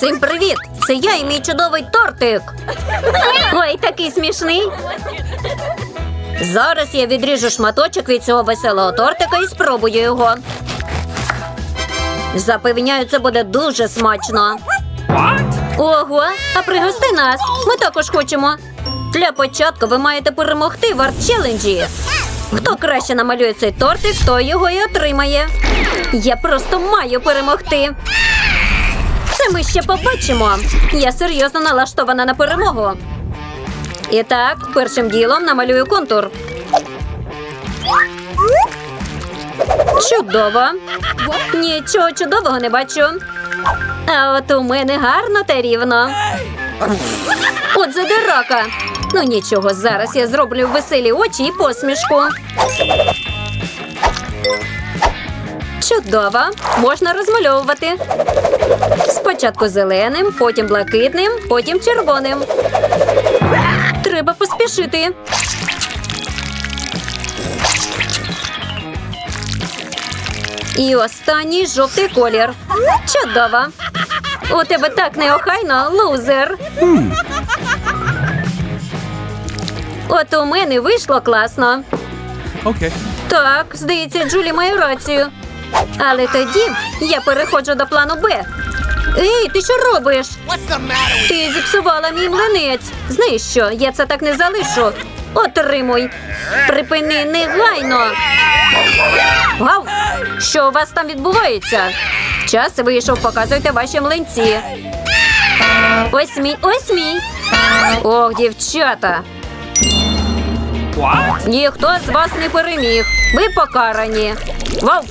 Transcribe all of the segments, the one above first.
Всім привіт! Це я і мій чудовий тортик. Ой, такий смішний. Зараз я відріжу шматочок від цього веселого тортика і спробую його. Запевняю, це буде дуже смачно. Ого, а пригости нас. Ми також хочемо. Для початку ви маєте перемогти в арт-челенджі. Хто краще намалює цей тортик, той його і отримає. Я просто маю перемогти. Це ми ще побачимо. Я серйозно налаштована на перемогу. І так, першим ділом намалюю контур. Чудово. Нічого чудового не бачу. А от у мене гарно та рівно. От задирака. Ну нічого, зараз я зроблю веселі очі і посмішку. Чудово, можна розмальовувати. Спочатку зеленим, потім блакитним, потім червоним. Треба поспішити. І останній жовтий колір. Чудово. У тебе так неохайно, лузер. От у мене вийшло класно. Okay. Так, здається, Джулі має рацію. Але тоді я переходжу до плану Б. Ей, ти що робиш? Ти зіпсувала мій млинець. Знаєш що, я це так не залишу. Отримуй. Припини негайно. Гав! Що у вас там відбувається? Час вийшов, показуйте ваші млинці. Ось мій, ось мій. Ох, дівчата. Ніхто з вас не переміг. Ви покарані. Вау!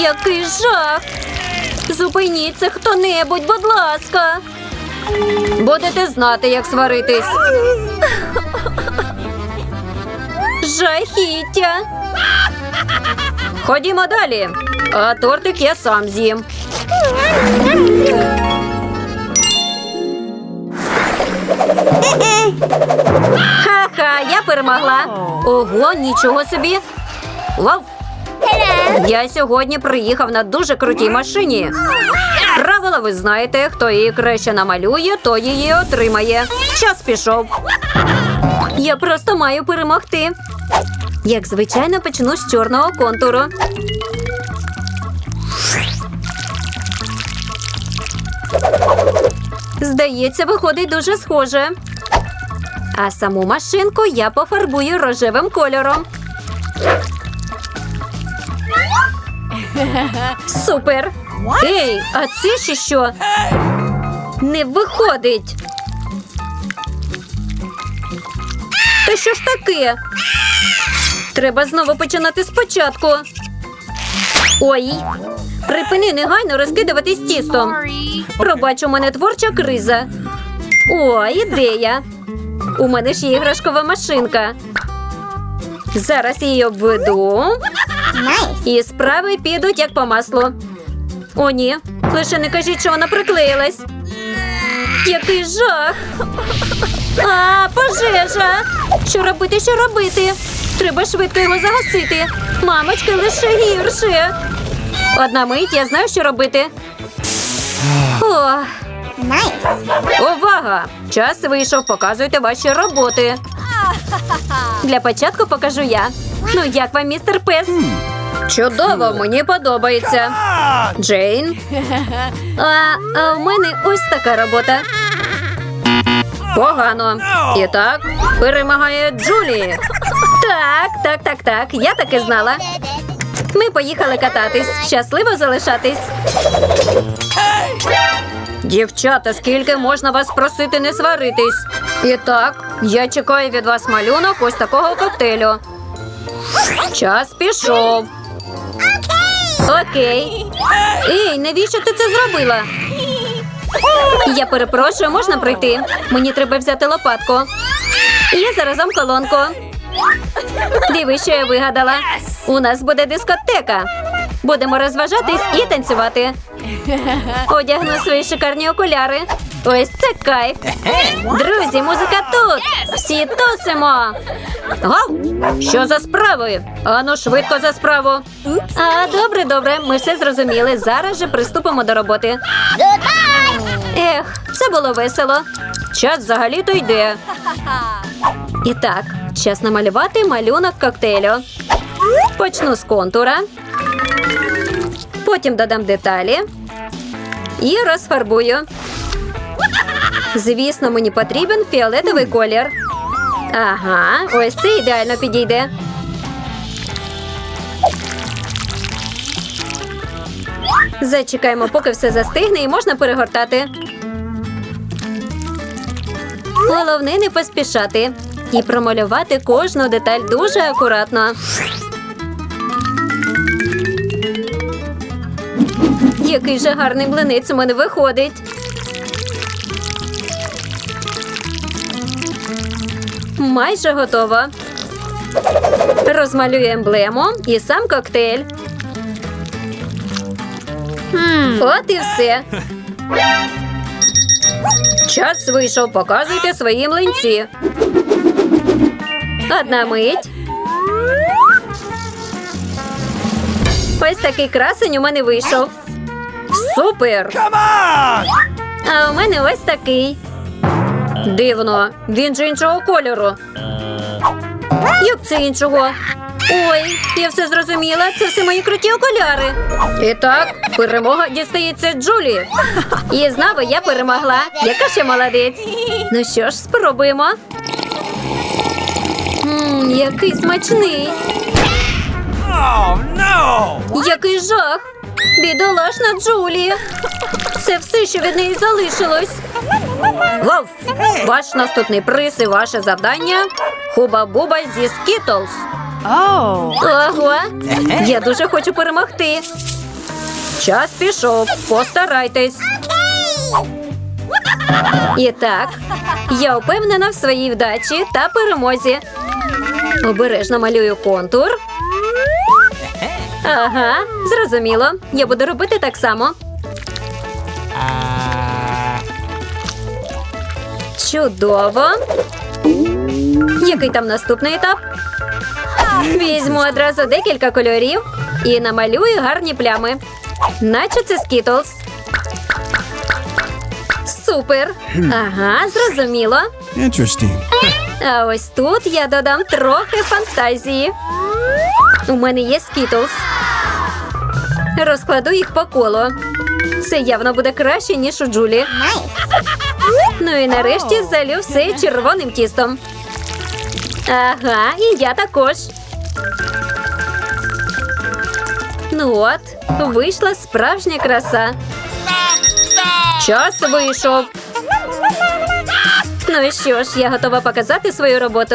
Який жах! Зупиніться хто-небудь, будь ласка. Будете знати, як сваритись. Жахіття. Ходімо далі. А тортик я сам з'їм. Ха-ха, я перемогла. Ого, нічого собі. Вау. Я сьогодні приїхав на дуже крутій машині. Правила ви знаєте, хто її краще намалює, то її отримає. Час пішов. Я просто маю перемогти. Як звичайно, почну з чорного контуру. Здається, виходить дуже схоже. А саму машинку я пофарбую рожевим кольором. Супер! Ей, а це ще що? Не виходить. Та що ж таке? Треба знову починати спочатку. Ой, припини негайно розкидуватись тістом. Пробач, у мене творча криза. О, ідея. У мене ж є іграшкова машинка. Зараз її обведу. І справи підуть як по маслу. О, ні. Лише не кажіть, що вона приклеїлась. Який жах. А, пожежа. Що робити, що робити? Треба швидко його загасити. Мамочки, лише гірше. Одна мить, я знаю, що робити. О, Увага! Час вийшов, показуйте ваші роботи. Для початку покажу я. Ну, як вам, містер Пес? Чудово, мені подобається. Джейн. А, а в мене ось така робота. Погано. І так, перемагає Джулі. Так, так, так, так. Я так і знала. Ми поїхали кататись. Щасливо залишатись. Дівчата, скільки можна вас просити не сваритись? І так, я чекаю від вас малюнок ось такого коктейлю. Час пішов. Окей. Ей, навіщо ти це зробила? Я перепрошую, можна пройти? Мені треба взяти лопатку. Я заразом колонку. Диви, що я вигадала. У нас буде дискотека. Будемо розважатись і танцювати. Одягну свої шикарні окуляри. Ось це кайф. Друзі, музика тут. Всі тусимо. Гав! Що за справи? Ану, швидко за справу. А, добре, добре, ми все зрозуміли. Зараз же приступимо до роботи. Ех, це було весело. Час взагалі-то йде. І так, час намалювати малюнок коктейлю. Почну з контура. Потім додам деталі і розфарбую. Звісно, мені потрібен фіолетовий колір. Ага, ось це ідеально підійде. Зачекаємо, поки все застигне і можна перегортати. Головне не поспішати і промалювати кожну деталь дуже акуратно. Який же гарний млинець у мене виходить. Майже готово. Розмалюю емблему і сам коктейль. От і все. Час вийшов, показуйте свої млинці. Одна мить. Ось такий красень у мене вийшов. Супер! А у мене ось такий. Дивно, він же іншого кольору. Як це іншого? Ой, я все зрозуміла. Це все мої круті окуляри. І так, перемога дістається Джулі. І знову я перемогла. Яка ще молодець. Ну що ж, спробуємо. Мм, який смачний. Oh no! Який жах! Бідолашна Джулі! Це все, що від неї залишилось. Гов! Ваш наступний приз і ваше завдання Хуба-буба зі Скітлз. Ого! Я дуже хочу перемогти. Час пішов. Постарайтесь. І так, я впевнена в своїй вдачі та перемозі. Обережно малюю контур. Ага, зрозуміло. Я буду робити так само. Чудово. Який там наступний етап? Візьму одразу декілька кольорів і намалюю гарні плями. Наче це скітлз. Супер. Ага, зрозуміло. А ось тут я додам трохи фантазії. У мене є скітлз. Розкладу їх по колу. Це явно буде краще, ніж у Джулі. Ну і нарешті залю все червоним тістом. Ага, і я також. Ну от, вийшла справжня краса. Час вийшов. Ну і що ж, я готова показати свою роботу.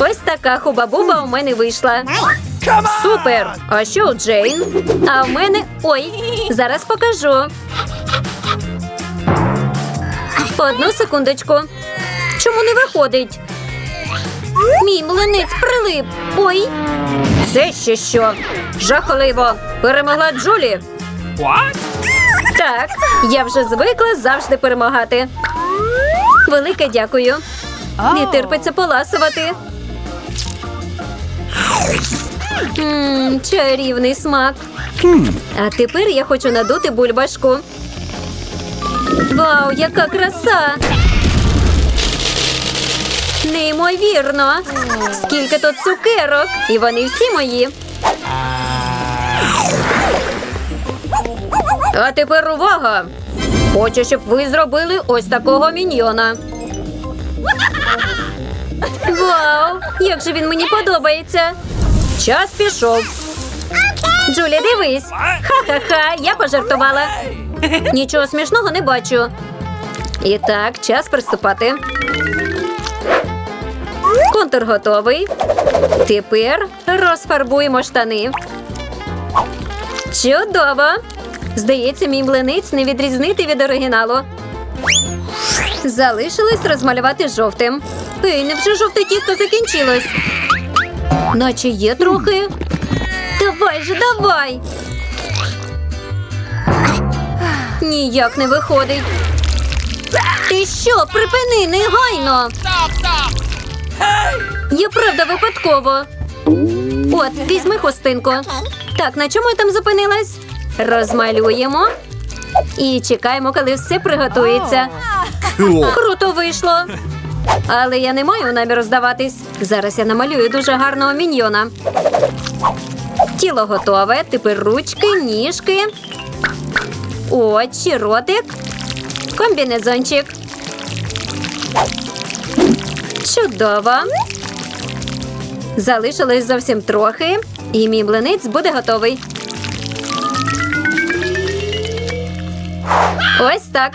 Ось така хуба-буба у мене вийшла. Супер! А що у Джейн? А в мене. Ой, зараз покажу. Одну секундочку. Чому не виходить? Мій млинець прилип. Ой. Це ще що? Жахливо. Перемогла Джулі. What? Так, я вже звикла завжди перемагати. Велике дякую. Не терпиться поласувати. Чарівний смак. А тепер я хочу надути бульбашку. Вау, яка краса! Неймовірно! Скільки тут цукерок! І вони всі мої. А тепер увага! Хочу, щоб ви зробили ось такого міньйона. Вау! Як же він мені подобається! Час пішов. Джулі, дивись. Ха-ха-ха, я пожартувала. Нічого смішного не бачу. І так, час приступати. Контур готовий. Тепер розфарбуємо штани. Чудово! Здається, мій млинець не відрізнити від оригіналу. Залишилось розмалювати жовтим. Ей, невже жовте тісто закінчилось? Наче є трохи. Давай же, давай. Ніяк не виходить. Ти що, припини негайно. Я правда випадково. От, візьми хустинку. Так, на чому я там зупинилась? Розмалюємо. І чекаємо, коли все приготується. Круто вийшло. Але я не маю наміру здаватись. Зараз я намалюю дуже гарного міньйона. Тіло готове. Тепер ручки, ніжки. Очі, ротик. Комбінезончик. Чудово. Залишилось зовсім трохи, і мій млинець буде готовий. Ось так.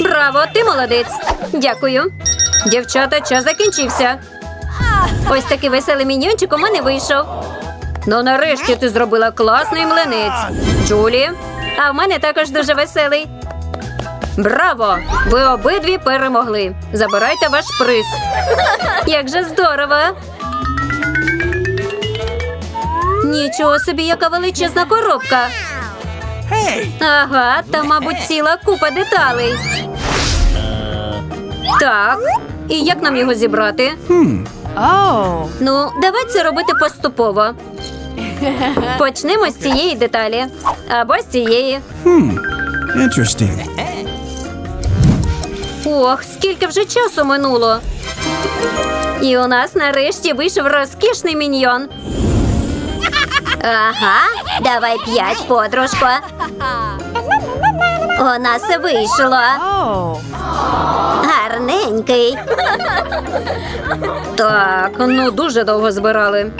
Браво, ти молодець. Дякую. Дівчата, час закінчився. Ось такий веселий міньйончик у мене вийшов. Ну, нарешті ти зробила класний млинець. Джулі, а в мене також дуже веселий. Браво! Ви обидві перемогли. Забирайте ваш приз. Як же здорово! Нічого собі, яка величезна коробка. Ага, та, мабуть, ціла купа деталей. Так. І як нам його зібрати? Oh. Ну, давай це робити поступово. Почнемо з цієї деталі. Або з цієї. Interesting. Ох, скільки вже часу минуло. І у нас нарешті вийшов розкішний міньйон. Ага, давай п'ять, подружко. У нас вийшло. Гарненький. Так, ну дуже довго збирали.